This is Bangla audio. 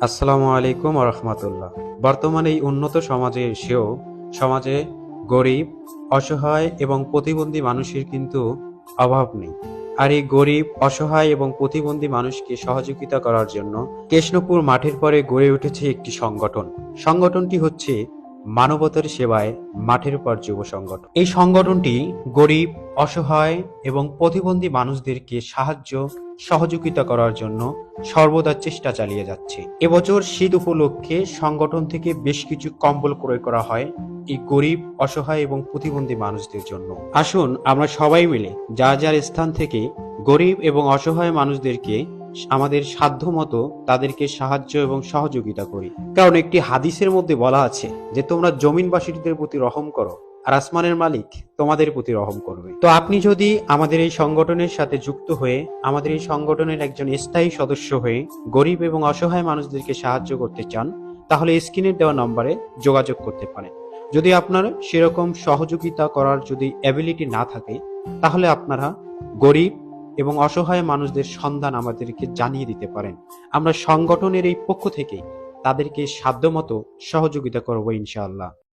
আসসালামু আলাইকুম রহমতুল্লাহ। বর্তমানে এই উন্নত সমাজে এসেও সমাজে গরিব, অসহায় এবং প্রতিবন্ধী মানুষের কিন্তু অভাব নেই। আর এই গরিব, অসহায় এবং প্রতিবন্ধী মানুষকে সহযোগিতা করার জন্য কৃষ্ণপুর মাঠের পরে গড়ে উঠেছে একটি সংগঠন। সংগঠনটি হচ্ছে মানবতার সেবায় মাঠের পর যুব সংগঠন। এই সংগঠনটি গরিব, অসহায় এবং প্রতিবন্ধী মানুষদেরকে সাহায্য সহযোগিতা করার জন্য সর্বদা চেষ্টা চালিয়ে যাচ্ছে। এবছর শীত উপলক্ষে সংগঠন থেকে বেশ কিছু কম্বল ক্রয় করা হয় এই গরিব, অসহায় এবং প্রতিবন্ধী মানুষদের জন্য। আসুন, আমরা সবাই মিলে যা যার স্থান থেকে গরিব এবং অসহায় মানুষদেরকে আমাদের সাধ্য মতো তাদেরকে সাহায্য এবং সহযোগিতা করি। কারণ একটি হাদিসের মধ্যে বলা আছে যে, তোমরা জমিনবাসীদের প্রতি রহম করো আর আসমানের মালিক তোমাদের প্রতি রহম করবে। তো আপনি যদি আমাদের এই সংগঠনের সাথে যুক্ত হয়ে, আমাদের এই সংগঠনের একজন স্থায়ী সদস্য হয়ে গরিব এবং অসহায় মানুষদেরকে সাহায্য করতে চান, তাহলে স্ক্রিনের দেওয়া নম্বরে যোগাযোগ করতে পারেন। যদি আপনার সেরকম সহযোগিতা করার যদি অ্যাবিলিটি না থাকে, তাহলে আপনারা গরিব এবং অসহায় মানুষদের সন্ধান আমাদেরকে জানিয়ে দিতে পারেন। আমরা সংগঠনের এই পক্ষ থেকে তাদেরকে সাধ্যমতো সহযোগিতা করব ইনশাআল্লাহ।